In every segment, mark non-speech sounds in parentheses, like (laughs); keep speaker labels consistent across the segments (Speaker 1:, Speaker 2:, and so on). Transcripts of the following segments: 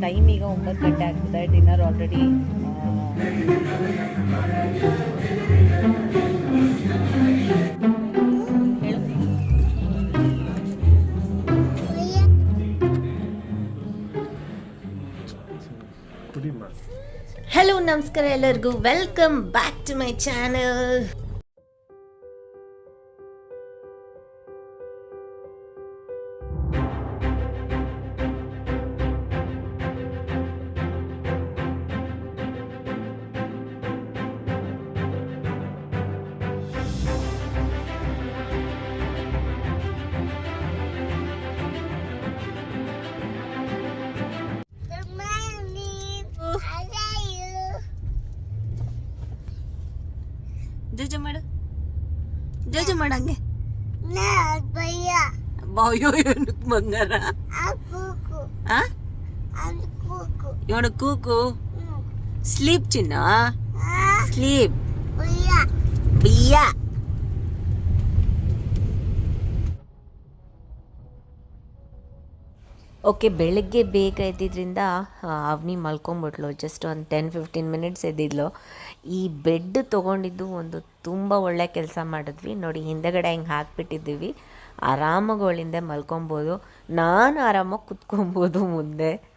Speaker 1: Time ಈಗ ಒಂಬತ್ತು ಗಂಟೆ ಆಗ್ತಿದೆ ಡಿನ್ನರ್ ಆಲ್ರೆಡಿ ಹಲೋ ನಮಸ್ಕಾರ ಎಲ್ಲರಿಗೂ. Welcome back to my channel ಜೋಜು ಮಾಡಂಗೆ ಬಾಯೋ ಏನಕ್ಕೆ ಬಂಗಾರ ಆ ಇವನು ಕೂಕು ಸ್ಲೀಪ್ ಚಿನ್ನ ಸ್ಲೀಪ್ ಬಿಯ್ಯ ಓಕೆ ಬೆಳಗ್ಗೆ ಬೇಗ ಎದ್ದಿದ್ರಿಂದ ಆ, ಅವನಿ ಮಲ್ಕೊಂಬಿಟ್ಲು. ಜಸ್ಟ್ ಒಂದು ಟೆನ್ ಫಿಫ್ಟೀನ್ ಮಿನಿಟ್ಸ್ ಎದ್ದಿದ್ಲು. ಈ ಬೆಡ್ ತೊಗೊಂಡಿದ್ದು ಒಂದು ತುಂಬ ಒಳ್ಳೆ ಕೆಲಸ ಮಾಡಿದ್ವಿ. ನೋಡಿ, ಹಿಂದೆಗಡೆ ಹಿಂಗೆ ಹಾಕ್ಬಿಟ್ಟಿದ್ದೀವಿ. ಆರಾಮಾಗಿ ಮಲ್ಕೊಬೋದು. ನಾನು ಆರಾಮಾಗಿ ಕುತ್ಕೊಬೋದು ಮುಂದೆ.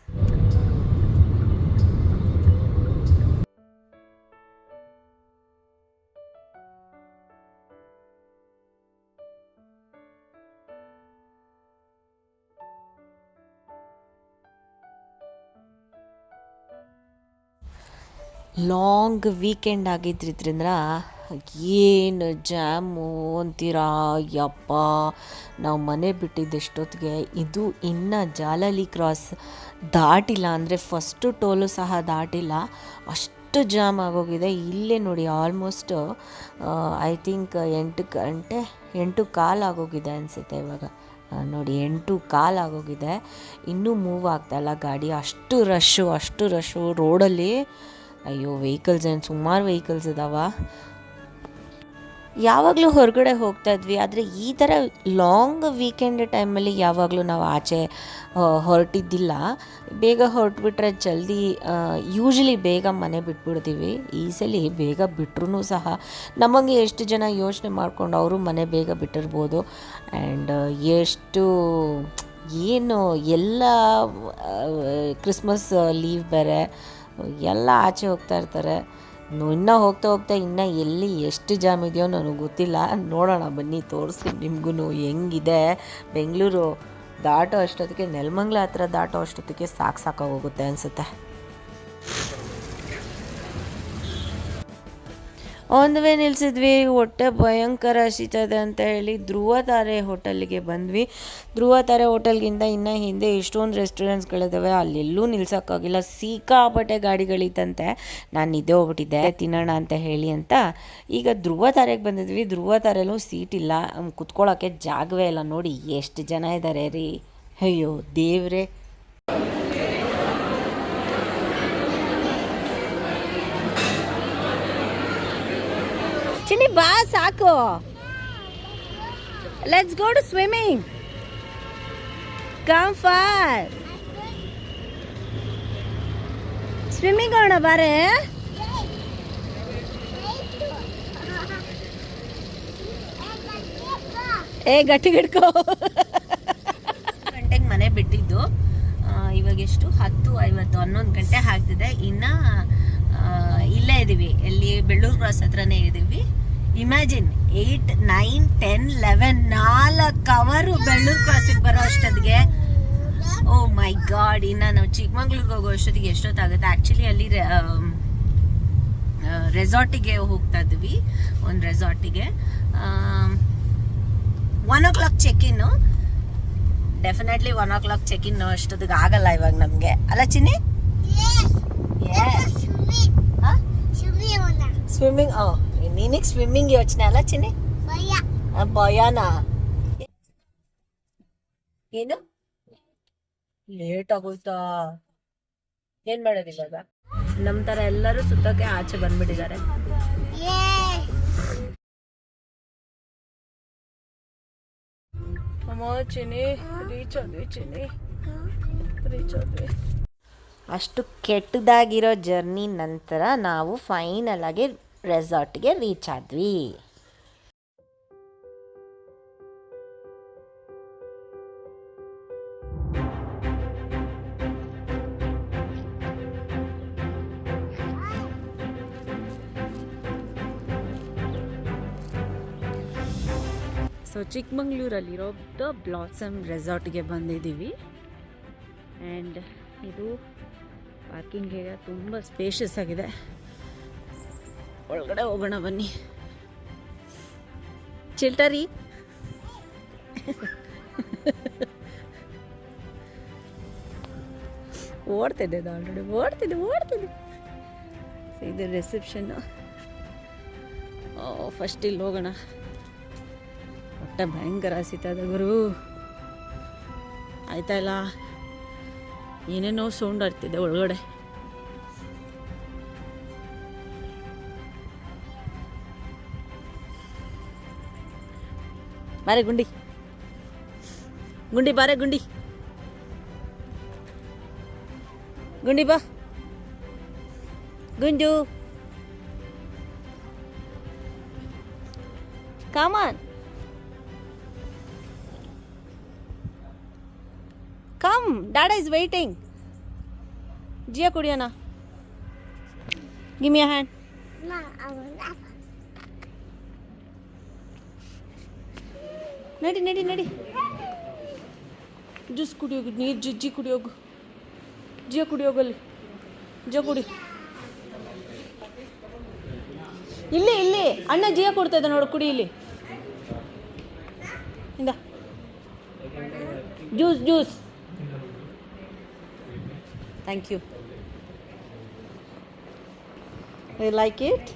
Speaker 1: ಲಾಂಗ್ ವೀಕೆಂಡ್ ಆಗಿದ್ದರಿಂದ ಏನು ಜಾಮು ಅಂತೀರಾ, ಯಪ್ಪ. ನಾವು ಮನೆ ಬಿಟ್ಟಿದ್ದೆಷ್ಟೊತ್ತಿಗೆ ಇದು ಇನ್ನು ಜಾಲಲಿ ಕ್ರಾಸ್ ದಾಟಿಲ್ಲ ಅಂದರೆ ಫಸ್ಟು ಟೋಲು ಸಹ ದಾಟಿಲ್ಲ. ಅಷ್ಟು ಜಾಮ್ ಆಗೋಗಿದೆ. ಇಲ್ಲೇ ನೋಡಿ ಆಲ್ಮೋಸ್ಟ್ ಐ ಥಿಂಕ್ ಎಂಟು ಗಂಟೆ, ಎಂಟು ಕಾಲು ಆಗೋಗಿದೆ ಅನಿಸುತ್ತೆ ಇವಾಗ. ನೋಡಿ ಎಂಟು ಕಾಲು ಆಗೋಗಿದೆ. ಇನ್ನೂ ಮೂವ್ ಆಗ್ತಾಯಿಲ್ಲ ಗಾಡಿ. ಅಷ್ಟು ರಶ್ಶು ಅಷ್ಟು ರಶ್ಶು ರೋಡಲ್ಲಿ ಅಯ್ಯೋ ವೆಹಿಕಲ್ಸ್ ಏನು ಸುಮಾರು ವೆಹಿಕಲ್ಸ್ ಇದಾವ. ಯಾವಾಗಲೂ ಹೊರಗಡೆ ಹೋಗ್ತಾ ಇದ್ವಿ, ಆದರೆ ಈ ಥರ ಲಾಂಗ್ ವೀಕೆಂಡ್ ಟೈಮಲ್ಲಿ ಯಾವಾಗಲೂ ನಾವು ಆಚೆ ಹೊರಟಿದ್ದಿಲ್ಲ. ಬೇಗ ಹೊರಟ್ಬಿಟ್ರೆ ಜಲ್ದಿ ಯೂಶ್ವಲಿ ಬೇಗ ಮನೆ ಬಿಟ್ಬಿಡ್ತೀವಿ. ಈ ಸಲ ಬೇಗ ಬಿಟ್ರೂ ಸಹ ನಮಗೆ ಎಷ್ಟು ಜನ ಯೋಚನೆ ಮಾಡ್ಕೊಂಡು ಅವರು ಮನೆ ಬೇಗ ಬಿಟ್ಟಿರ್ಬೋದು. ಆ್ಯಂಡ್ ಎಷ್ಟು, ಏನು, ಎಲ್ಲ ಕ್ರಿಸ್ಮಸ್ ಲೀವ್ ಬೇರೆ. ಎಲ್ಲ ಆಚೆ ಹೋಗ್ತಾ ಇರ್ತಾರೆ. ಇನ್ನೂ ಹೋಗ್ತಾ ಹೋಗ್ತಾ ಇನ್ನೂ ಎಲ್ಲಿ ಎಷ್ಟು ಜಾಮ್ ಇದೆಯೋ ನನಗೆ ಗೊತ್ತಿಲ್ಲ. ನೋಡೋಣ ಬನ್ನಿ, ತೋರಿಸ್ತೀನಿ ನಿಮಗೂ ಹೆಂಗಿದೆ. ಬೆಂಗಳೂರು ದಾಟೋ ಅಷ್ಟೊತ್ತಿಗೆ, ನೆಲಮಂಗ್ಲ ಹತ್ರ ದಾಟೋ ಅಷ್ಟೊತ್ತಿಗೆ ಸಾಕು ಸಾಕಾಗೋಗುತ್ತೆ ಅನಿಸುತ್ತೆ. ಒಂದು ವೇ ನಿಲ್ಸಿದ್ವಿ, ಹೊಟ್ಟೆ ಭಯಂಕರ ಹಸಿತದೆ ಅಂತ ಹೇಳಿ ಧ್ರುವ ತಾರೆ ಹೋಟೆಲ್ಗೆ ಬಂದ್ವಿ. ಧ್ರುವ ತಾರೆ ಹೋಟೆಲ್ಗಿಂತ ಇನ್ನು ಹಿಂದೆ ಎಷ್ಟೊಂದು ರೆಸ್ಟೋರೆಂಟ್ಸ್ಗಳಿದ್ದಾವೆ ಅಲ್ಲೆಲ್ಲೂ ನಿಲ್ಸೋಕ್ಕಾಗಿಲ್ಲ. ಸಿಕ್ಕಾಪಟ್ಟೆ ಗಾಡಿಗಳಿತ್ತಂತೆ. ನಾನು ನಿದ್ದೆ ಹೋಗ್ಬಿಟ್ಟಿದ್ದೆ, ತಿನ್ನೋಣ ಅಂತ ಹೇಳಿ ಅಂತ. ಈಗ ಧ್ರುವ ತಾರೆಗೆ ಬಂದಿದ್ವಿ. ಧ್ರುವ ತಾರೆಲ್ಲೂ ಸೀಟ್ ಇಲ್ಲ. ಕುತ್ಕೊಳ್ಳೋಕ್ಕೆ ಜಾಗವೇ ಇಲ್ಲ. ನೋಡಿ, ಎಷ್ಟು ಜನ ಇದ್ದಾರೆ ರೀ. ಅಯ್ಯೋ, ದೇವ್ರೆ. ಚಿನ್ನಿ, ಬಾ, ಸಾಕು. Let's go to swimming come for swimming ಹೋಗೋಣ, ಬಾರೆ. ಏ, ಗಟ್ಟಿ ಗಿಡ್ಕೋ ಗಂಟೆಗೆ ಮನೆ ಬಿಟ್ಟಿದ್ದು. ಇವಾಗ ಎಷ್ಟು? ಹತ್ತು ಐವತ್ತು, ಹನ್ನೊಂದು ಗಂಟೆ ಆಗ್ತಿದೆ. ಇನ್ನ ಇಲ್ಲೇ ಇದೀವಿ. ಎಲ್ಲಿ ಬೆಳ್ಳೂರು ಕ್ರಾಸ್ ಹತ್ರನೇ ಇದೀವಿ. Imagine eight nine ten eleven ನಾಲ್ಕು ಅವರು ಬೆಳ್ಳೂರು ಕ್ರಾಸಿಗೆ ಬರೋ ಅಷ್ಟೊತ್ತಿಗೆ. ಓ ಮೈ ಗಾಡ್ ಇನ್ನ ನಾವು ಚಿಕ್ಕಮಂಗ್ಳೂರಿಗೆ ಹೋಗೋ ಅಷ್ಟೊತ್ತಿಗೆ ಎಷ್ಟೊತ್ತಾಗುತ್ತೆ? ಆ್ಯಕ್ಚುಲಿ ಅಲ್ಲಿ ರೆಸಾರ್ಟಿಗೆ ಹೋಗ್ತಾ ಇದ್ವಿ. ಒಂದು ರೆಸಾರ್ಟಿಗೆ ಒನ್ ಓ ಕ್ಲಾಕ್ ಚೆಕ್ ಇನ್ನು definitely one o'clock check in ಅಷ್ಟೊತ್ತಿಗೆ ಆಗಲ್ಲ ಇವಾಗ ನಮಗೆ. ಅಲ್ಲ ಚಿನ್ನಿ? ಸ್ವಿಮ್ಮಿಂಗ್ ನಿನಗೆ ಸ್ವಿಮ್ಮಿಂಗ್ ಯೋಚನೆ ಅಲ್ಲ ಚಿನ್ನಿ ಆ, ಭಯನಾ ಏನು ಲೇಟ್ ಆಗೋಯ್ತಾ? ಏನ್ ಮಾಡೋದು ಇವಾಗ? ನಮ್ ತರ ಎಲ್ಲರೂ ಸುತ್ತಕ್ಕೆ ಆಚೆ ಬಂದ್ಬಿಟ್ಟಿದ್ದಾರೆ. ಅಮ್ಮ ಚಿನಿ ರೀಚ್ ಆದ್ವಿ ಚಿನಿ ರೀಚ್ ಆದ್ವಿ ಅಷ್ಟು ಕೆಟ್ಟದಾಗಿರೋ ಜರ್ನಿ ನಂತರ ನಾವು ಫೈನಲ್ ಆಗಿ ರೆಸಾರ್ಟ್ಗೆ ರೀಚ್ ಆದ್ವಿ. ಸೊ ಚಿಕ್ಕಮಂಗ್ಳೂರಲ್ಲಿರೋ ದ ಬ್ಲಾಸಮ್ ರೆಸಾರ್ಟ್ಗೆ ಬಂದಿದ್ದೀವಿ. ಆ್ಯಂಡ್ ಇದು ಪಾರ್ಕಿಂಗ್ ಏರಿಯಾ ತುಂಬ ಸ್ಪೇಷಿಯಸ್ ಆಗಿದೆ. ಒಳಗಡೆ ಹೋಗೋಣ ಬನ್ನಿ. ಚಿಲ್ಟರಿ. ಓಡ್ತಿದ್ದೆ ಅದು ಆಲ್ರೆಡಿ ಓಡ್ತಿದ್ದೆ ಓಡ್ತಿದ್ದೆ. ಇದು ರಿಸೆಪ್ಷನ್ನು ಫಸ್ಟ್ ಇಲ್ಲಿ ಹೋಗೋಣ. ಒಟ್ಟ ಭಯಂಕರ ಹಸಿತದ ಗುರು. ಆಯ್ತಾ ಇಲ್ಲ? ಏನೇನೋ ಸೌಂಡ್ ಆಗ್ತಿದೆ ಒಳಗಡೆ. ಬಾರೆ ಗುಂಡಿ. ಗುಂಡಿ ಬಾರೆ ಗುಂಡಿ. ಗುಂಡಿ ಬಾ. ಗುಂಜು come on come dad is waiting ಜಿಯಾ ಕುಡಿಯೋಣ ಗಿಮ್ ಯಾ ಹ್ಯಾಂಡ್ ನಡಿ ನಡಿ ನಡಿ ಜ್ಯೂಸ್ ಕುಡಿಯೋಗು ನೀರು ಜಿಜ್ಜಿ ಕುಡಿಯೋಗು ಜಿಯೋ ಕುಡಿಯೋಗಲ್ಲಿ ಜಿಯೋ ಕುಡಿ ಇಲ್ಲಿ ಇಲ್ಲಿ ಅಣ್ಣ ಜಿಯೋ ಕೊಡ್ತಾ ಇದ್ದ ನೋಡು ಕುಡಿ ಇಲ್ಲಿ ಇಂದ juice juice Thank you you like it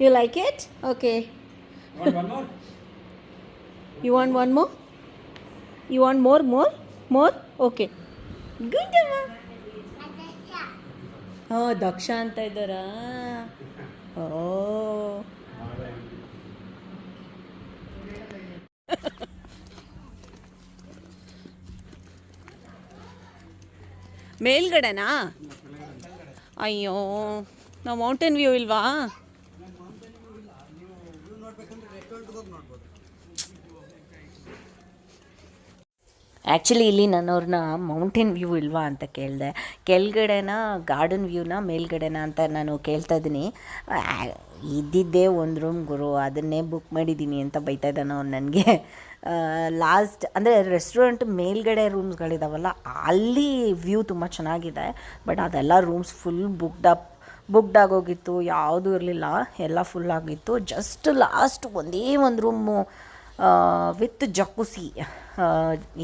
Speaker 1: You like it? Okay.
Speaker 2: Want one more? (laughs)
Speaker 1: You want one more? You want more, more? More? Okay. Good ಅಮ್ಮ ಹಾಂ ದಕ್ಷ ಅಂತ ಇದ್ದಾರಾ ಓ ಮೇಲ್ಗಡೆನಾ ಅಯ್ಯೋ ನಾವು ಮೌಂಟೇನ್ ವ್ಯೂ ಇಲ್ವಾ ಆ್ಯಕ್ಚುಲಿ ಇಲ್ಲಿ ನನ್ನವ್ರನ್ನ ಮೌಂಟೇನ್ ವ್ಯೂ ಇಲ್ವಾ ಅಂತ ಕೇಳಿದೆ. ಕೆಳಗಡೆನ ಗಾರ್ಡನ್ ವ್ಯೂನ ಮೇಲ್ಗಡೆನ ಅಂತ ನಾನು ಕೇಳ್ತಾ ಇದ್ದೀನಿ. ಇದ್ದಿದ್ದೇ ಒಂದು ರೂಮ್ ಗುರು, ಅದನ್ನೇ ಬುಕ್ ಮಾಡಿದ್ದೀನಿ ಅಂತ ಬೈತಾ ಇದ್ದಾನೆ ಅವ್ನು ನನಗೆ. ಲಾಸ್ಟ್ ಅಂದರೆ ರೆಸ್ಟೋರೆಂಟ್ ಮೇಲ್ಗಡೆ ರೂಮ್ಸ್ಗಳಿದಾವಲ್ಲ ಅಲ್ಲಿ ವ್ಯೂ ತುಂಬ ಚೆನ್ನಾಗಿದೆ. ಬಟ್ ಅದೆಲ್ಲ rooms full booked up booked ಆಗೋಗಿತ್ತು, ಯಾವುದೂ ಇರಲಿಲ್ಲ. ಎಲ್ಲ ಫುಲ್ ಆಗಿತ್ತು. ಜಸ್ಟ್ ಲಾಸ್ಟ್ ಒಂದೇ ಒಂದು ರೂಮು ವಿತ್ ಜಕುಸಿ.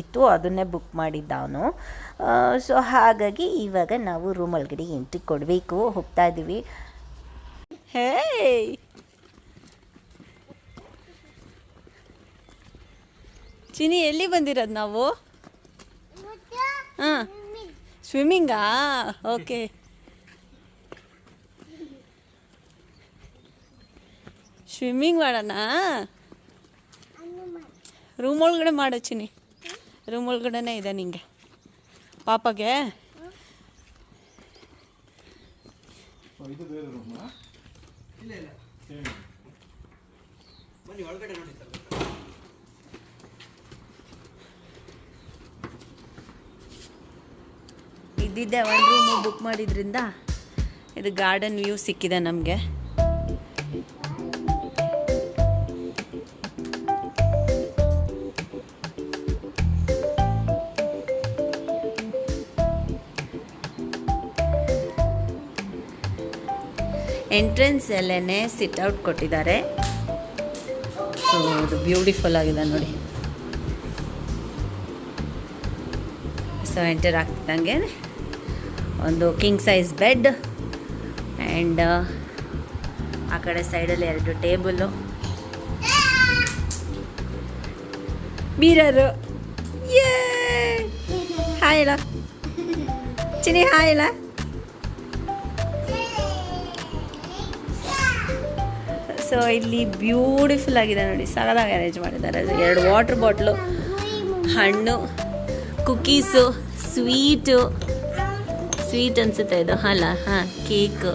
Speaker 1: ಇತ್ತು, ಅದನ್ನೇ ಬುಕ್ ಮಾಡಿದ್ದ ಅವನು ಸೊ ಹಾಗಾಗಿ ಇವಾಗ ನಾವು ರೂಮ್ ಒಳಗಡೆ ಎಂಟ್ರಿ ಕೊಡಬೇಕು. ಹೋಗ್ತಾ ಇದ್ದೀವಿ. ಹೇ ಚಿನಿ ಎಲ್ಲಿ ಬಂದಿರೋದು ನಾವು? ಹಾಂ. ಸ್ವಿಮ್ಮಿಂಗಾ ಓಕೆ ಸ್ವಿಮ್ಮಿಂಗ್ ಮಾಡೋಣ? ರೂಮ್ ಒಳಗಡೆ ಮಾಡು ಚಿನಿ ರೂಮ್ ಒಳಗಡೆನೇ ಇದೆ ನಿಂಗೆ. ಪಾಪಗೆ.
Speaker 2: ಇದು ಬೇರೆ ರೂಮ್ ಇಲ್ಲ ಇಲ್ಲ. ಬನ್ನಿ ಒಳಗಡೆ ನೋಡಿ ಸರ್.
Speaker 1: ಇದ್ದಿದ್ದೆ ಒಂದು ರೂಮು ಬುಕ್ ಮಾಡಿದ್ರಿಂದ ಇದು ಗಾರ್ಡನ್ ವ್ಯೂ ಸಿಕ್ಕಿದೆ ನಮಗೆ. ಎಂಟ್ರೆನ್ಸ್ ಅಲ್ಲೇ ಸಿಟ್ ಔಟ್ ಕೊಟ್ಟಿದ್ದಾರೆ. ಸೊ ಅದು ಬ್ಯೂಟಿಫುಲ್ ಆಗಿದೆ ನೋಡಿ. ಸೊ ಎಂಟರ್ ಆಗ್ತಿದ್ದಂಗೆ ಒಂದು ಕಿಂಗ್ ಸೈಜ್ ಬೆಡ್ ಆ್ಯಂಡ್ ಆ ಕಡೆ ಸೈಡಲ್ಲಿ ಎರಡು ಟೇಬಲು ಮೀರರು ಹಾಯ್ ಹೇಳ ಚಿನಿ ಹಾಯ್ ಸೊ ಇಲ್ಲಿ ಬ್ಯೂಟಿಫುಲ್ ಆಗಿದೆ ನೋಡಿ ಸಗದಾಗಿ ಅರೇಂಜ್ ಮಾಡಿದ್ದಾರೆ. ಎರಡು ವಾಟರ್ ಬಾಟ್ಲು ಹಣ್ಣು ಕುಕೀಸು ಸ್ವೀಟು ಸ್ವೀಟ್ ಅನ್ಸುತ್ತೆ ಇದು. ಅಲ್ಲ, ಹಾಂ ಕೇಕ್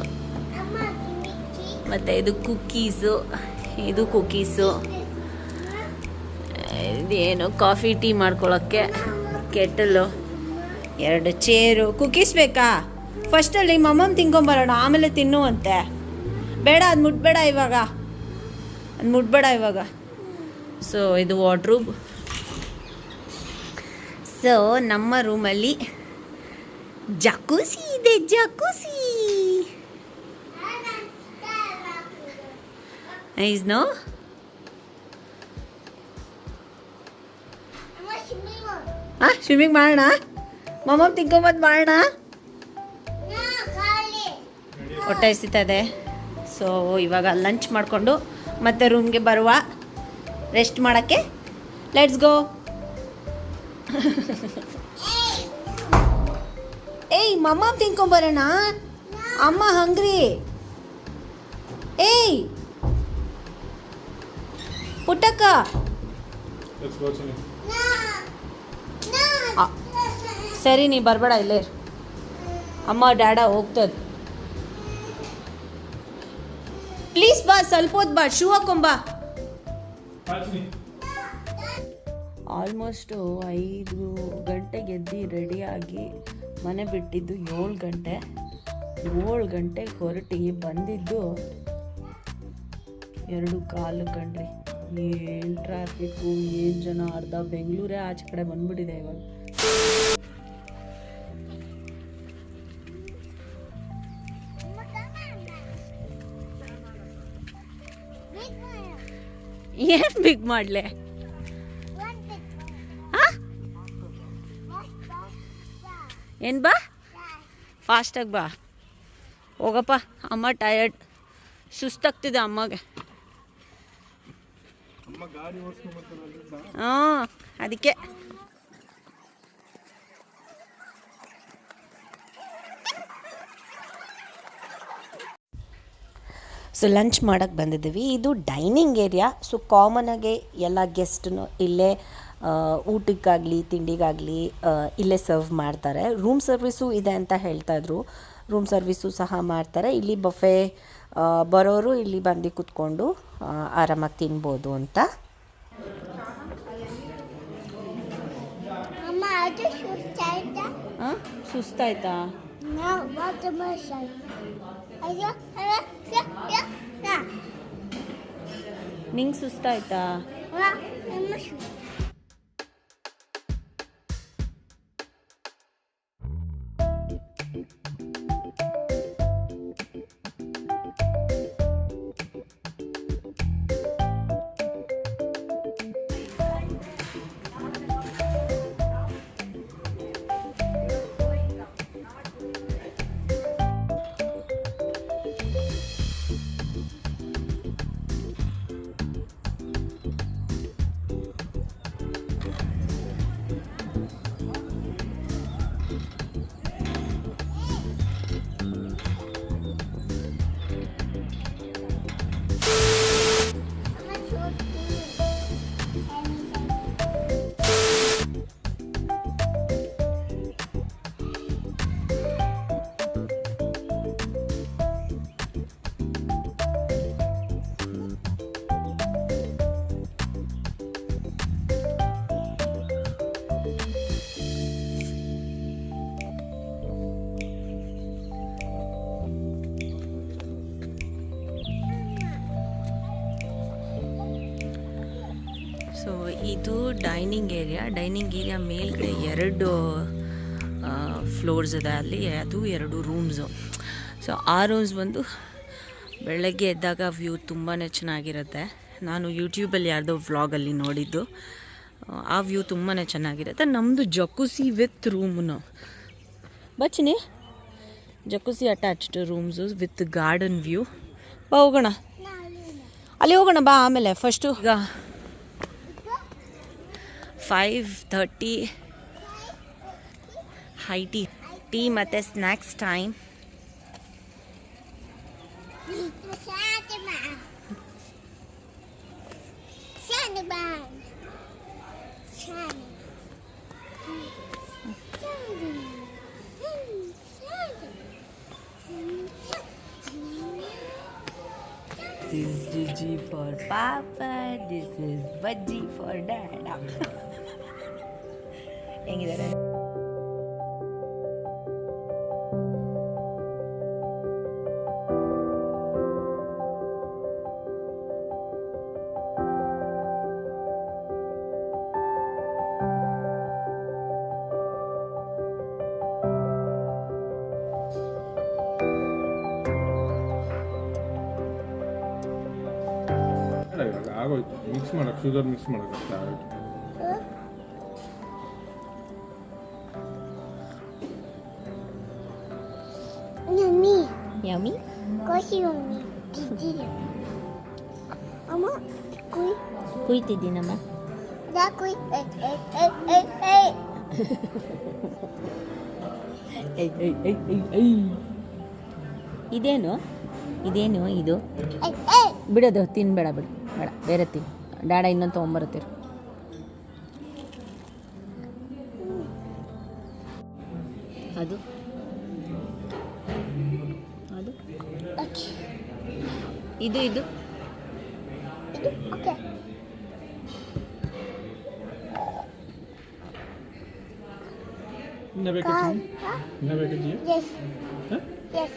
Speaker 1: ಮತ್ತು ಇದು ಕುಕ್ಕೀಸು ಇದು ಕುಕ್ಕೀಸು ಇದೇನು ಕಾಫಿ ಟೀ ಮಾಡ್ಕೊಳ್ಳೋಕ್ಕೆ ಕೆಟಲು ಎರಡು ಚೇರು ಕುಕ್ಕೀಸ್ ಬೇಕಾ? ಫಸ್ಟಲ್ಲಿ ಮಮ್ಮಮ್ ತಿನ್ಕೊಂಬರೋಣ ಆಮೇಲೆ ತಿನ್ನುವಂತೆ. ಬೇಡ ಅದು ಮುಟ್ಬೇಡ ಇವಾಗ. ಅದು ಮುಟ್ಬೇಡ ಇವಾಗ. ಸೊ ಇದು ವಾಡ್ರೂಬ್ ಸೊ ನಮ್ಮ ರೂಮಲ್ಲಿ ಜಕೂಸಿ ಇದೆ ಜಕೂಸಿ ಐಸ್ ನೋ ಹಾಂ ಸ್ವಿಮ್ಮಿಂಗ್ ಮಾಡೋಣ? ಮಮ್ಮ ತಿಂಕೊಂಬದ್ ಮಾಡೋಣ? ಹೊಟ್ಟೆ ಇದೆ. ಸೊ ಇವಾಗ ಲಂಚ್ ಮಾಡಿಕೊಂಡು ಮತ್ತೆ ರೂಮ್ಗೆ ಬರುವ ರೆಸ್ಟ್ ಮಾಡೋಕ್ಕೆ. ಲೆಟ್ಸ್ ಗೋ ಏಯ್ ಮಮ್ಮ ತಿನ್ಕೊಂಬರೋಣ. ಅಮ್ಮ ಹಂಗ್ರಿ ಏಯ್. ಪುಟ್ಟಕ್ಕ. ಸರಿ ನೀ ಬರಬೇಡ ಇಲ್ಲೇ ಅಮ್ಮ ಡ್ಯಾಡ ಹೋಗ್ತದ ಸ್ವಲ್ಪ ಹೊತ್ತು ಬಾ ಶೂ ಹಾಕೊಂಬಾ ಆಲ್ಮೋಸ್ಟು ಐದು ಗಂಟೆಗೆ ಎದ್ದು ರೆಡಿಯಾಗಿ ಮನೆ ಬಿಟ್ಟಿದ್ದು ಏಳು ಗಂಟೆ. ಏಳು ಗಂಟೆಗೆ ಹೊರಟಿ ಬಂದಿದ್ದು ಎರಡು ಕಾಲು ಕಣ್ರಿ ಏನು ಟ್ರಾಫಿಕ್ಕು ಏನು ಜನ ಅರ್ಧ ಬೆಂಗಳೂರೇ ಆಚೆ ಕಡೆ ಬಂದ್ಬಿಟ್ಟಿದೆ ಇವಾಗ. ಏನು ಬಿಗ್ ಮಾಡಲೆ? ಏನು ಬಾ? ಫಾಸ್ಟಾಗಿ ಬಾ. ಹೋಗಪ್ಪ. ಅಮ್ಮ ಟಯರ್ಡ್ ಸುಸ್ತಾಗ್ತಿದೆ ಅಮ್ಮಗೆ. ಹಾ ಅದಕ್ಕೆ. ಸೊ ಲಂಚ್ ಮಾಡೋಕ್ಕೆ ಬಂದಿದ್ದೀವಿ. ಇದು ಡೈನಿಂಗ್ ಏರಿಯಾ ಸೊ ಕಾಮನಾಗೆ ಎಲ್ಲ ಗೆಸ್ಟನ್ನು ಇಲ್ಲೇ ಊಟಕ್ಕಾಗಲಿ ತಿಂಡಿಗಾಗಲಿ ಇಲ್ಲೇ ಸರ್ವ್ ಮಾಡ್ತಾರೆ. ರೂಮ್ ಸರ್ವಿಸು ಇದೆ ಅಂತ ಹೇಳ್ತಾಯಿದ್ರು ರೂಮ್ ಸರ್ವಿಸು ಸಹ ಮಾಡ್ತಾರೆ. ಇಲ್ಲಿ ಬಫೆ ಬರೋರು ಇಲ್ಲಿ ಬಂದು ಕೂತ್ಕೊಂಡು ಆರಾಮಾಗಿ ತಿನ್ಬೋದು ಅಂತ.
Speaker 3: ಸುಸ್ತಾಯ್ತಾ
Speaker 1: ನಿಂಗೆ ಸುಸ್ತಾಯ್ತಾ? ಡೈನಿಂಗ್ ಏರಿಯಾ ಡೈನಿಂಗ್ ಏರಿಯಾ ಮೇಲ್ಗಡೆ ಎರಡು ಫ್ಲೋರ್ಸ್ ಇದೆ. ಅಲ್ಲಿ ಅದು ಎರಡು ರೂಮ್ಸು ಸೊ ಆ ರೂಮ್ಸ್ ಬಂದು ಬೆಳಗ್ಗೆ ಎದ್ದಾಗ ವ್ಯೂ ತುಂಬಾ ಚೆನ್ನಾಗಿರುತ್ತೆ. ನಾನು ಯೂಟ್ಯೂಬಲ್ಲಿ ಯಾರ್ದೋ ವ್ಲಾಗಲ್ಲಿ ನೋಡಿದ್ದು. ಆ ವ್ಯೂ ತುಂಬಾ ಚೆನ್ನಾಗಿರುತ್ತೆ. ನಮ್ಮದು ಜಕುಸಿ ವಿತ್ ರೂಮ್ನು ಬಚ್ಚಿನಿ. Jacuzzi attached rooms with garden view ಬಾ ಹೋಗೋಣ. ಅಲ್ಲಿ ಹೋಗೋಣ, ಬಾ ಆಮೇಲೆ. ಫಸ್ಟು ಈಗ Five thirty high tea tea ಮತ್ತು snacks time
Speaker 3: shiny band. Shiny. Shiny. Shiny.
Speaker 1: This is Gigi for Papa, this is Bajji for Dada. (laughs) ಹೆಂಗಿದ್ದಾರೆ
Speaker 4: ಅಲ್ಲ, ಇವಾಗ ಆಗೋಯ್ತು ಮಿಕ್ಸ್ ಮಾಡಕ್ಕೆ ಶುಗರ್ ಮಿಕ್ಸ್ ಮಾಡಕ್ಕೆ
Speaker 3: Koshi Ama kuy. Kuy.
Speaker 1: ಕುಯ್ತಿದ್ದೀನಮ್ಮ
Speaker 3: Da kuy. Eh, eh, eh, eh, eh.
Speaker 1: ಏಯ್ ಏಯ್ ಏಯ್ ಏಯ್ ಏಯ್ ಇದೇನು ಇದೇನು ಇದು. ಬಿಡೋದು ತಿನ್ಬೇಡ ಬಿಡು ಬೇಡ ಬೇರೆ ತಿನ್ ಡ್ಯಾಡ ಇನ್ನೊಂದು ತೊಗೊಂಬರುತ್ತೀರ ಇದು ಇದು
Speaker 3: Okay.
Speaker 4: ಇನ್ನ ಬೇಕಾ
Speaker 3: Come.
Speaker 4: ಚಿನ್ನಿ?
Speaker 3: Huh?
Speaker 4: ಇನ್ನ ಬೇಕಾ ಜಿಯ
Speaker 3: Yes.
Speaker 4: Huh?
Speaker 3: Yes.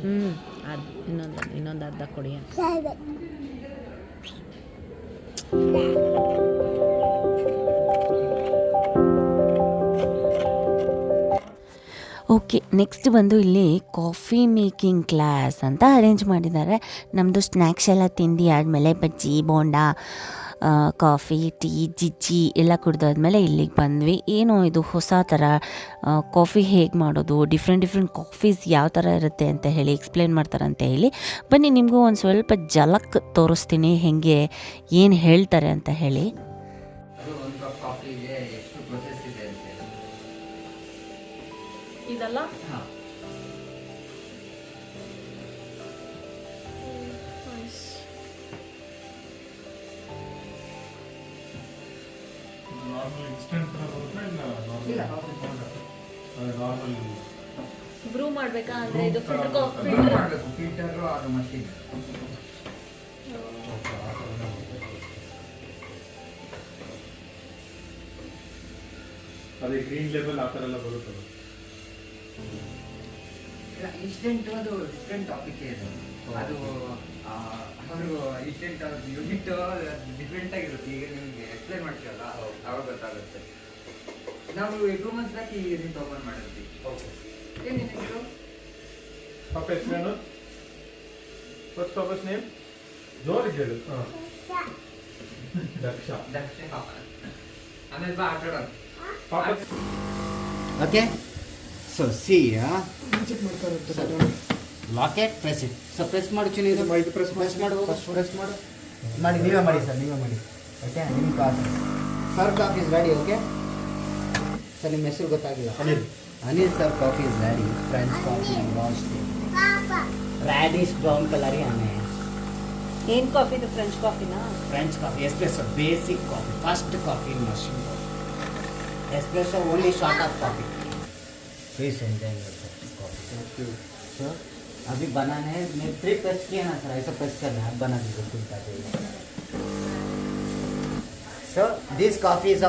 Speaker 1: ಹ್ಞೂ ಅರ್ಧ ಇನ್ನೊಂದು ಇನ್ನೊಂದು ಅರ್ಧ ಕೊಡಿ ಓಕೆ ನೆಕ್ಸ್ಟ್ ಬಂದು ಇಲ್ಲಿ ಕಾಫಿ ಮೇಕಿಂಗ್ ಕ್ಲಾಸ್ ಅಂತ ಅರೇಂಜ್ ಮಾಡಿದ್ದಾರೆ. ನಮ್ಮದು ಸ್ನ್ಯಾಕ್ಸ್ ಎಲ್ಲ ತಿಂದು ಆದಮೇಲೆ ಬಜ್ಜಿ, ಬೋಂಡ ಕಾಫಿ ಟೀ ಜಿಜ್ಜಿ ಎಲ್ಲ ಕುಡ್ದಾದ್ಮೇಲೆ ಇಲ್ಲಿಗೆ ಬಂದ್ವಿ. ಏನು ಇದು ಹೊಸ ಥರ ಕಾಫಿ ಹೇಗೆ ಮಾಡೋದು ಡಿಫ್ರೆಂಟ್ ಡಿಫ್ರೆಂಟ್ ಕಾಫೀಸ್ ಯಾವ ಥರ ಇರುತ್ತೆ ಅಂತ ಹೇಳಿ ಎಕ್ಸ್ಪ್ಲೇನ್ ಮಾಡ್ತಾರೆ ಅಂತ ಹೇಳಿ. ಬನ್ನಿ, ನಿಮಗೂ ಒಂದು ಸ್ವಲ್ಪ ಜಲಕ್ ತೋರಿಸ್ತೀನಿ, ಹೇಗೆ, ಏನು ಹೇಳ್ತಾರೆ ಅಂತ ಹೇಳಿ.
Speaker 4: ನಾರ್ಮಲ್
Speaker 1: ಬ್ರೂ ಮಾಡಬೇಕಾ? ಅಂದ್ರೆ ಇದು ಫಿಲ್ಟರ್
Speaker 5: ಫಿಲ್ಟರ್ ಮಾಡಬೇಕು. ಫಿಲ್ಟರ್ ಅದು ಮಷೀನ್
Speaker 4: ಅದೇ ಗ್ರೀನ್ ಲೇಬಲ್ ಆ ಥರ ಎಲ್ಲ ಬರುತ್ತಲ್ಲ
Speaker 5: ಇಲ್ಲ ಇನ್ಸ್ಟೆಂಟ್ ಅದು ಡಿಫ್ರೆಂಟ್ ಟಾಪಿಕ್ ಇದೆ. ಅದು ಆ, ಅವರು ಇನ್ಸ್ಟೆಂಟ್ ಯೂನಿಟ್ ಡಿಫ್ರೆಂಟ್ ಆಗಿರುತ್ತೆ. ಈಗ ನಿಮಗೆ ಎಕ್ಸ್ಪ್ಲೈನ್ ಮಾಡ್ತೀವಲ್ಲ ಅವಾಗ ಗೊತ್ತಾಗುತ್ತೆ. ನಾವು ಟೂ ಮಂತ್ಸ್ ಬ್ಯಾಕ್ ಈ ಓಪನ್ ಮಾಡಿರ್ತೀವಿ ಏನೇನು ಹೆಸರು
Speaker 4: ಪಾಪ ಹೆಸರೇನು ಫಸ್ಟ್ ಪಾಪಸ್ ನೇಮ್? ಜೋರಿಗೆ ಹೇಳು ಹಾಂ. ದಕ್ಷ.
Speaker 5: ದಕ್ಷ. ಆಮೇಲೆ ಬಾ ಆಟ ಆಡೋಣ
Speaker 4: ಪಾಪಸ್.
Speaker 6: Okay so see, huh? Lock it, press lock it So press ಮಾಡು ಚಿನಿ. ಇದು
Speaker 4: ಇದು ಪ್ರೆಸ್
Speaker 6: ಪ್ರೆಸ್ ಮಾಡು. ಪ್ರೆಸ್ ಮಾಡು. ಮಾಡಿ. ನೀವೇ ಮಾಡಿ ಸರ್ ನೀವೇ ಮಾಡಿ. ಓಕೆ ನಿಮ್ಮ coffee. Sir coffee is ready okay sir ನಿಮ್ಮ ಹೆಸರು ಗೊತ್ತಾಗಿಲ್ಲ
Speaker 4: Anil
Speaker 6: Anil sir coffee is ready French coffee last
Speaker 3: Papa.
Speaker 6: Reddish brown colour ही हमें
Speaker 1: ಏನು ಕಾಫಿ ಇದು French ಕಾಫಿನಾ
Speaker 6: French coffee espresso basic coffee first coffee machine espresso only shot of coffee please enjoy coffee sir अभी बनाना है मैं three press किया ना sir ऐसा प्रेस करना है अब बना दीजिए खुद का सर दिस कॉफी इज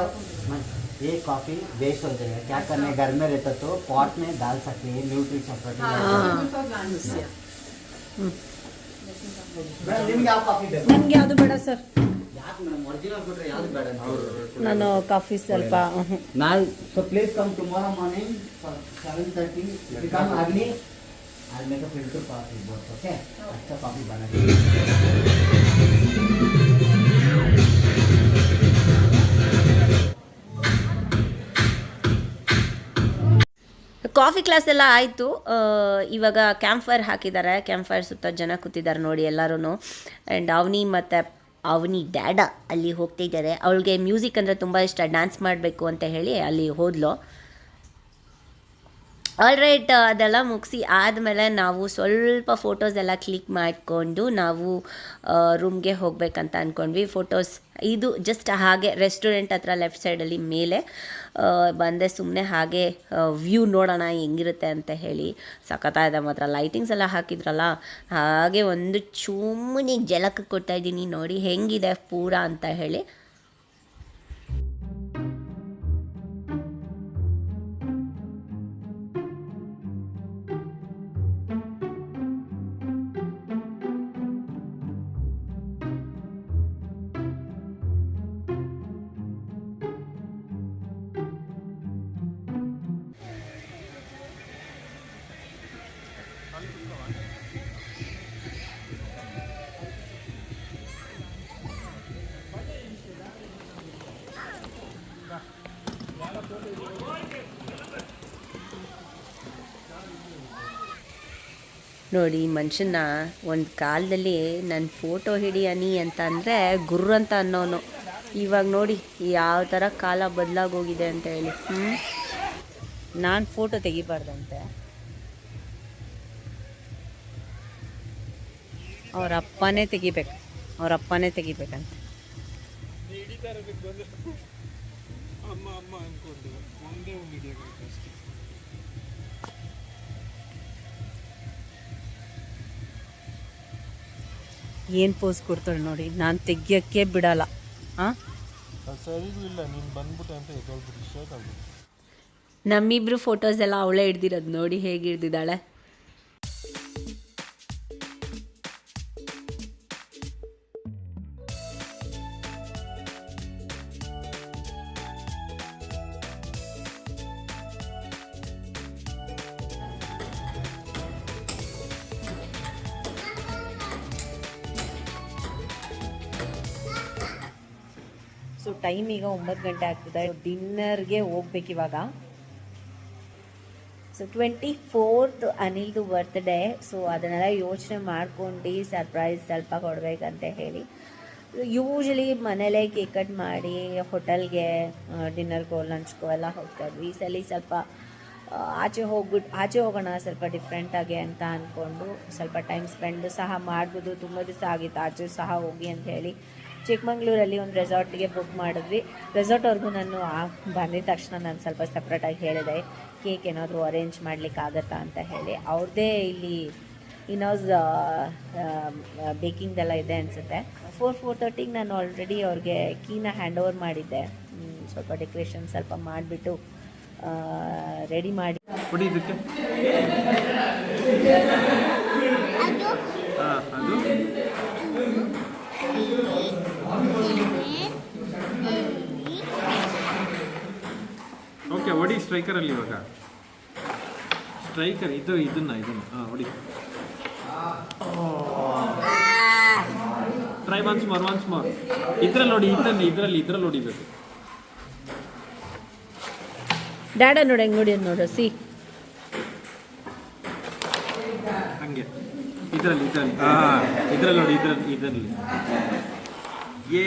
Speaker 6: ये कॉफी वेस्ट हो जाएगा क्या करना है घर में रहता तो पॉट में डाल सकते हैं न्यूट्री ಮೇಡಮ್ ನಿಮ್ಗೆ ಯಾವ ಕಾಫಿ ಬೇಕು
Speaker 1: ನನಗೆ ಯಾವುದು ಬೇಡ ಸರ್
Speaker 6: ಯಾಕೆ ಮೇಡಮ್ ಒರಿಜಿನಲ್ ಕೊಟ್ಟರೆ ಯಾವ್ದು ಬೇಡ ಅಂತ
Speaker 1: ನಾನು ಕಾಫಿ ಸ್ವಲ್ಪ
Speaker 6: Now, so please come tomorrow morning for 7.30. If you come early, I'll make a filter coffee both,
Speaker 1: coffee class ಎಲ್ಲ ಆಯಿತು. ಇವಾಗ ಕ್ಯಾಂಪ್ ಫೈರ್ ಹಾಕಿದ್ದಾರೆ ಕ್ಯಾಂಪ್ ಫೈರ್ ಸುತ್ತ ಜನ ಕೂತಿದ್ದಾರೆ ನೋಡಿ ಎಲ್ಲರೂ ಆ್ಯಂಡ್ ಅವನಿ ಮತ್ತು ಅವನಿ ಡ್ಯಾಡ ಅಲ್ಲಿ ಹೋಗ್ತಿದ್ದಾರೆ. ಅವಳಿಗೆ ಮ್ಯೂಸಿಕ್ ಅಂದರೆ ತುಂಬ ಇಷ್ಟ. ಡ್ಯಾನ್ಸ್ ಮಾಡಬೇಕು ಅಂತ ಹೇಳಿ ಅಲ್ಲಿ ಹೋದ್ಲು. ಆಲ್ ರೈಟ್ ಅದೆಲ್ಲ ಮುಗಿಸಿ ಆದಮೇಲೆ ನಾವು ಸ್ವಲ್ಪ ಫೋಟೋಸ್ ಎಲ್ಲ ಕ್ಲಿಕ್ ಮಾಡಿಕೊಂಡು ನಾವು ರೂಮ್ಗೆ ಹೋಗಬೇಕಂತ ಅಂದ್ಕೊಂಡ್ವಿ ಫೋಟೋಸ್ ಇದು ಜಸ್ಟ್ ಹಾಗೆ ರೆಸ್ಟೋರೆಂಟ್ ಹತ್ರ ಲೆಫ್ಟ್ ಸೈಡಲ್ಲಿ ಮೇಲೆ ಬಂದೆ ಸುಮ್ಮನೆ ಹಾಗೆ ವ್ಯೂ ನೋಡೋಣ ಹೆಂಗಿರುತ್ತೆ ಅಂತ ಹೇಳಿ. ಸಖತ್ತಾಗಿದೆ ಮಾತ್ರ. ಲೈಟಿಂಗ್ಸ್ ಎಲ್ಲ ಹಾಕಿದ್ರಲ್ಲ, ಹಾಗೆ ಒಂದು ಚುಮ್ಮನಿಗೆ ಜಲಕ್ಕೆ ಕೊಡ್ತಾ ಇದ್ದೀನಿ ನೋಡಿ ಹೆಂಗಿದೆ ಪೂರ ಅಂತ ಹೇಳಿ. ನೋಡಿ ಮನುಷ್ಯನ ಒಂದು ಕಾಲದಲ್ಲಿ ನನ್ನ ಫೋಟೋ ಹಿಡಿ ಅನಿ ಅಂತ ಅಂದರೆ ಗುರು ಅಂತ ಅನ್ನೋನು. ಇವಾಗ ನೋಡಿ ಯಾವ ಥರ ಕಾಲ ಬದಲಾಗೋಗಿದೆ ಅಂತ ಹೇಳಿ. ಹ್ಞೂ ನಾನು ಫೋಟೋ ತೆಗಿಬಾರ್ದಂತೆ. ಅವ್ರ ಅಪ್ಪನೇ ತೆಗಿಬೇಕು. ಅವ್ರ ಅಪ್ಪನೇ ತೆಗಿಬೇಕಂತೆ.
Speaker 2: ಅಮ್ಮ ಅಮ್ಮ
Speaker 1: ಏನು ಪೋಸ್ ಕೊಡ್ತಾಳೆ ನೋಡಿ. ನಾನು ತೆಗಿಯೋಕ್ಕೆ ಬಿಡಲ್ಲ. ಹಾಂ ನಮ್ಮಿಬ್ರು ಫೋಟೋಸ್ ಎಲ್ಲ ಅವಳೇ ಹಿಡ್ದಿರೋದು ನೋಡಿ ಹೇಗೆ ಹಿಡ್ದಿದ್ದಾಳೆ. ಟೈಮ್ ಈಗ ಒಂಬತ್ತು ಗಂಟೆ ಆಗ್ತಿದೆ. ಡಿನ್ನರ್ಗೆ ಹೋಗ್ಬೇಕು ಇವಾಗ. ಸೊ ಟ್ವೆಂಟಿ ಫೋರ್ತ್ ಅನಿಲ್ದು ಬರ್ತ್ಡೇ ಸೊ ಅದನ್ನೆಲ್ಲ ಯೋಚನೆ ಮಾಡ್ಕೊಂಡು ಸರ್ಪ್ರೈಸ್ ಸ್ವಲ್ಪ ಕೊಡಬೇಕಂತ ಹೇಳಿ. ಯೂಶಲಿ ಮನೇಲೇ ಕೇಕ್ ಕಟ್ ಮಾಡಿ ಹೋಟೆಲ್ಗೆ ಡಿನ್ನರ್ಗೋ ಲಂಚ್ಗೋ ಎಲ್ಲ ಹೋಗ್ತಾ ಇದ್ವಿ ಈ ಸಲ ಸ್ವಲ್ಪ ಆಚೆ ಹೋಗ್ಬಿಟ್ಟು ಆಚೆ ಹೋಗೋಣ ಸ್ವಲ್ಪ ಡಿಫ್ರೆಂಟಾಗಿ ಅಂತ ಅಂದ್ಕೊಂಡು ಸ್ವಲ್ಪ ಟೈಮ್ ಸ್ಪೆಂಡ್ ಸಹ ಮಾಡ್ಬೋದು. ತುಂಬ ದಿವಸ ಆಗಿತ್ತು, ಆಚೆ ಸಹ ಹೋಗಿ ಅಂತ ಹೇಳಿ. ಚಿಕ್ಕಮಂಗ್ಳೂರಲ್ಲಿ ಒಂದು ರೆಸಾರ್ಟ್ಗೆ ಬುಕ್ ಮಾಡಿದ್ವಿ. ರೆಸಾರ್ಟ್ವರೆಗೂ ನಾನು ಬಂದಿದ್ದ ಬಂದಿದ ತಕ್ಷಣ ನಾನು ಸ್ವಲ್ಪ ಸಪ್ರೇಟಾಗಿ ಹೇಳಿದೆ. ಕೇಕ್ ಏನಾದರೂ ಅರೇಂಜ್ ಮಾಡಲಿಕ್ಕಾಗತ್ತಾ ಅಂತ ಹೇಳಿ. ಅವ್ರದ್ದೇ ಇಲ್ಲಿ ಇನೋಸ್ ಬೇಕಿಂಗ್ದೆಲ್ಲ ಇದೆ ಅನಿಸುತ್ತೆ. ಫೋರ್ ಫೋರ್ ತರ್ಟಿಗೆ ನಾನು ಆಲ್ರೆಡಿ ಅವ್ರಿಗೆ ಕೀನ ಹ್ಯಾಂಡ್ ಓವರ್ ಮಾಡಿದ್ದೆ. ಸ್ವಲ್ಪ ಡೆಕೋರೇಷನ್ ಸ್ವಲ್ಪ ಮಾಡಿಬಿಟ್ಟು ರೆಡಿ ಮಾಡಿ.
Speaker 3: ಅದು?
Speaker 2: ಓಕೆ ಹೊಡಿ ಸ್ಟ್ರೈಕರಲ್ಲಿ ಇವಾಗ. ಸ್ಟ್ರೈಕರ್ ಇದು ಇದನ್ನ ಇದನ್ನ. ಹಾಂ ಹೊಡಿ. Try once more once more ಇದ್ರಲ್ಲಿ ನೋಡಿ ಇದನ್ನ ಇದರಲ್ಲಿ ಇದ್ರಲ್ಲಿ ಹೊಡಿಬೇಕು.
Speaker 1: ಡ್ಯಾಡ ನೋಡಿ ಹೆಂಗೆ ನೋಡಿ ನೋಡು ಸಿ.
Speaker 2: ಹಂಗೆ. ಇದರಲ್ಲಿ ಇದ್ರಲ್ಲಿ. ಇದ್ರಲ್ಲಿ ನೋಡಿ ಇದರಲ್ಲಿ ಇದರಲ್ಲಿ. ಏ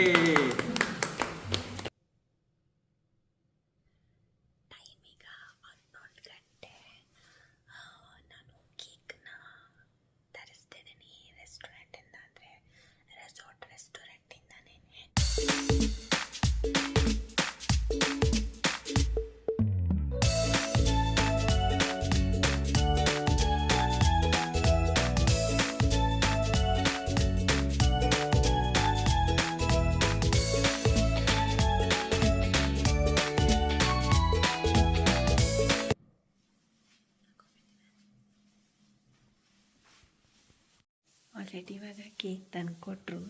Speaker 1: ಆಲ್ರೆಡಿ ಇವಾಗ ಕೇಕ್ ತಂದು ಕೊಟ್ಟರು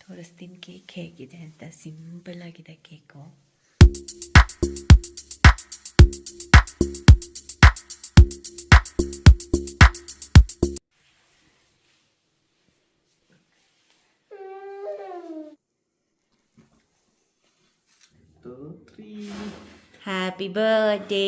Speaker 1: ತೋರಿಸ್ತೀನಿ ಕೇಕ್ ಹೇಗಿದೆ ಅಂತ ಸಿಂಪಲ್ ಆಗಿದೆ ಕೇಕು ಹ್ಯಾಪಿ ಬರ್ಡೇ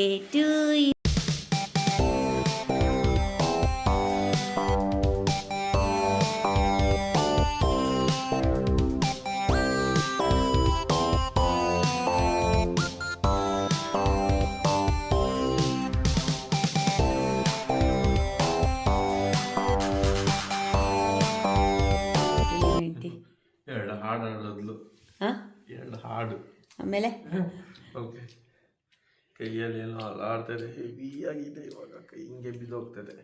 Speaker 1: ಟು ಎರಡು
Speaker 4: ಹಾಡು.
Speaker 1: ಆಮೇಲೆ?
Speaker 4: ಓಕೆ. ಕೈಯಲ್ಲಿ ಏನೋ ಅಲ್ಲಾಡ್ತದೆ ಹೆವಿ ಆಗಿದೆ ಇವಾಗ. ಕೈ ಹಿಂಗೆ ಬಿದ್ದೋಗ್ತದೆ.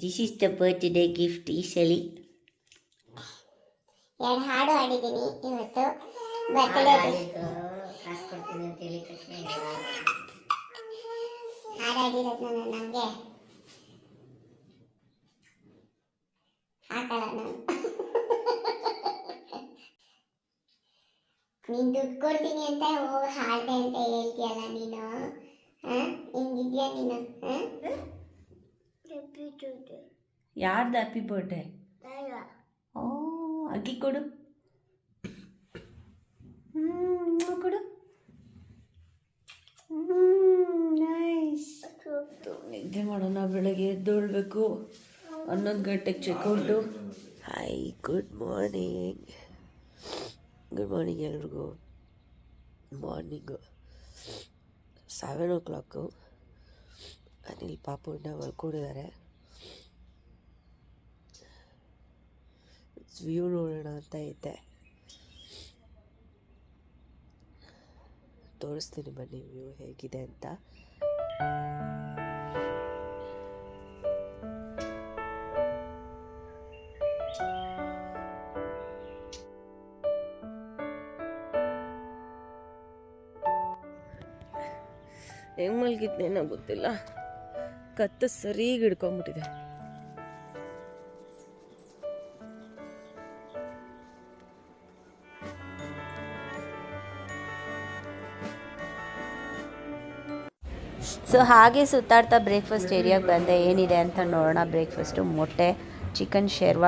Speaker 1: This is the birthday gift ಈ ಸಲಿ.
Speaker 3: ಎರಡು ಹಾಡು ಹಾಡಿದ್ದೀನಿ ಇವತ್ತು. ಬರ್ತ್ಡೇ ಹಾಡು ಹಾಡಿರೋದು ನಾನು ನಮಗೆ. ಹಾಕಲ್ಲ ನಾನು. ನೀನು ದುಡ್ಡು ಕೊಡ್ತೀನಿ ಅಂತ ಹೋಗಿ ಹಾಡ್ದೆ ಅಂತ ಹೇಳ್ತೀಯಲ್ಲ ನೀನು? ಹಾಂ? ಹಿಂಗಿದ್ಯಾ ನೀನು? ಹಾಂ?
Speaker 1: ಯಾರ್ದು ಹ್ಯಾಪಿ ಬರ್ಡೇ ಓ ಅಕ್ಕಿ ಕೊಡು. ಹ್ಞೂ ಕೊಡು. ನೈಸ್ ನಿದ್ದೆ ಮಾಡೋಣ ಬೆಳಗ್ಗೆ ಎದ್ದೊಳ್ಬೇಕು. ಹನ್ನೊಂದು ಗಂಟೆಗೆ checkout hi good morning good morning ಎಲ್ರಿಗೂ. Morning seven o'clock Anil ಪಾಪು ಇನ್ನ ಮಲ್ಕೊಂಡಿದ್ದಾರೆ ವ್ಯೂ ನೋಡೋಣ ಅಂತ ಇದ್ದೆ ತೋರಿಸ್ತೀನಿ ಬನ್ನಿ ವ್ಯೂ ಹೇಗಿದೆ ಅಂತ. ಹೆಂಗ್ ಮಲ್ಗಿದ್ನೇನೋ ಗೊತ್ತಿಲ್ಲ. ಕತ್ತು ಸರಿಗೆ ಹಿಡ್ಕೊಂಬಿಟ್ಟಿದೆ. ಸೊ ಹಾಗೆ ಸುತ್ತಾಡ್ತಾ ಬ್ರೇಕ್ಫಾಸ್ಟ್ ಏರಿಯಾಗೆ ಬಂದೆ. ಏನಿದೆ ಅಂತ ನೋಡೋಣ. ಬ್ರೇಕ್ಫಾಸ್ಟು ಮೊಟ್ಟೆ ಚಿಕನ್ ಶೇರ್ವ.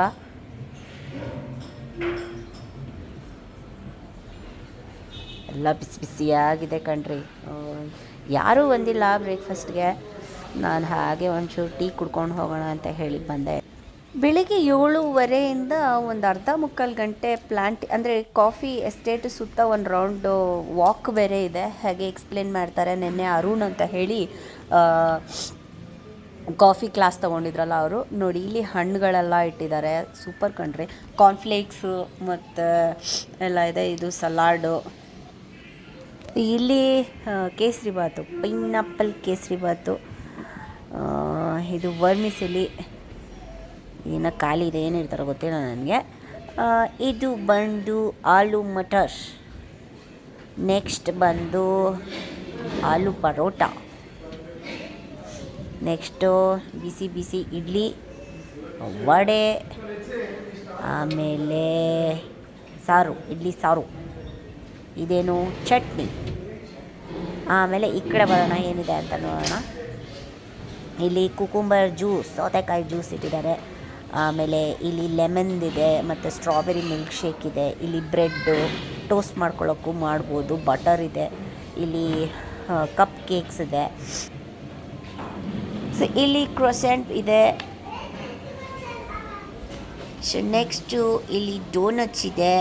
Speaker 1: ಎಲ್ಲ ಬಿಸಿ ಬಿಸಿಯಾಗಿದೆ ಕಣ್ರಿ. ಯಾರೂ ಬಂದಿಲ್ಲ ಬ್ರೇಕ್ಫಾಸ್ಟ್ಗೆ. ನಾನು ಹಾಗೆ ಒಂಚೂರು ಟೀ ಕುಡ್ಕೊಂಡು ಹೋಗೋಣ ಅಂತ ಹೇಳಿ ಬಂದೆ. ಬೆಳಿಗ್ಗೆ ಏಳುವರೆಯಿಂದ ಒಂದು ಅರ್ಧ ಮುಕ್ಕಾಲು ಗಂಟೆ ಪ್ಲಾಂಟ್, ಅಂದರೆ ಕಾಫಿ ಎಸ್ಟೇಟ್ ಸುತ್ತ ಒಂದು ರೌಂಡು ವಾಕ್ ಬೇರೆ ಇದೆ. ಹಾಗೆ ಎಕ್ಸ್ಪ್ಲೇನ್ ಮಾಡ್ತಾರೆ ನಿನ್ನೆ ಅರುಣ್ ಅಂತ ಹೇಳಿ ಕಾಫಿ ಕ್ಲಾಸ್ ತೊಗೊಂಡಿದ್ರಲ್ಲ ಅವರು. ನೋಡಿ, ಇಲ್ಲಿ ಹಣ್ಣುಗಳೆಲ್ಲ ಇಟ್ಟಿದ್ದಾರೆ. ಸೂಪರ್ ಕಣ್ರಿ. ಕಾರ್ನ್ಫ್ಲೇಕ್ಸು ಮತ್ತು ಎಲ್ಲ ಇದೆ. ಇದು ಸಲಾಡು. ಇಲ್ಲಿ ಕೇಸರಿ ಬಾತು ಪೈನಾಪಲ್ ಕೇಸರಿ ಬಾತು. ಆ, ಇದು ವರ್ಮಿಸಲಿ. ಏನೋ ಖಾಲಿ ಇದೆ ಏನು ಇರ್ತಾರೋ ಗೊತ್ತಿಲ್ಲ ನನಗೆ. ಇದು ಬಂದು ಆಲೂ ಮಟರ್. ನೆಕ್ಸ್ಟ್ ಬಂದು ಆಲೂ ಪರೋಟ. ನೆಕ್ಸ್ಟು ಬಿಸಿ ಬಿಸಿ ಇಡ್ಲಿ ವಡೆ ಆಮೇಲೆ ಸಾರು ಇಡ್ಲಿ ಸಾರು. ಇದೇನು ಚಟ್ನಿ. ಆಮೇಲೆ ಈ ಕಡೆ ಬರೋಣ, ಏನಿದೆ ಅಂತ ನೋಡೋಣ. ಇಲ್ಲಿ ಕುಕುಂಬರ್ ಜ್ಯೂಸ್ ಸೌತೆಕಾಯಿ ಜ್ಯೂಸ್ ಇಟ್ಟಿದ್ದಾರೆ. ಆಮೇಲೆ ಇಲ್ಲಿ ಲೆಮನ್ದಿದೆ ಮತ್ತು ಸ್ಟ್ರಾಬೆರಿ ಮಿಲ್ಕ್ ಶೇಕ್ ಇದೆ. ಇಲ್ಲಿ ಬ್ರೆಡ್ಡು ಟೋಸ್ಟ್ ಮಾಡ್ಕೊಳ್ಳೋಕ್ಕೂ ಮಾಡ್ಬೋದು ಬಟರ್ ಇದೆ. ಇಲ್ಲಿ ಕಪ್ ಕೇಕ್ಸ್ ಇದೆ. ಸೊ ಇಲ್ಲಿ ಕ್ರೊಸೆಂಟ್ ಇದೆ. ಸೊ ನೆಕ್ಸ್ಟು ಇಲ್ಲಿ ಡೋನಟ್ಸ್ ಇದೆ.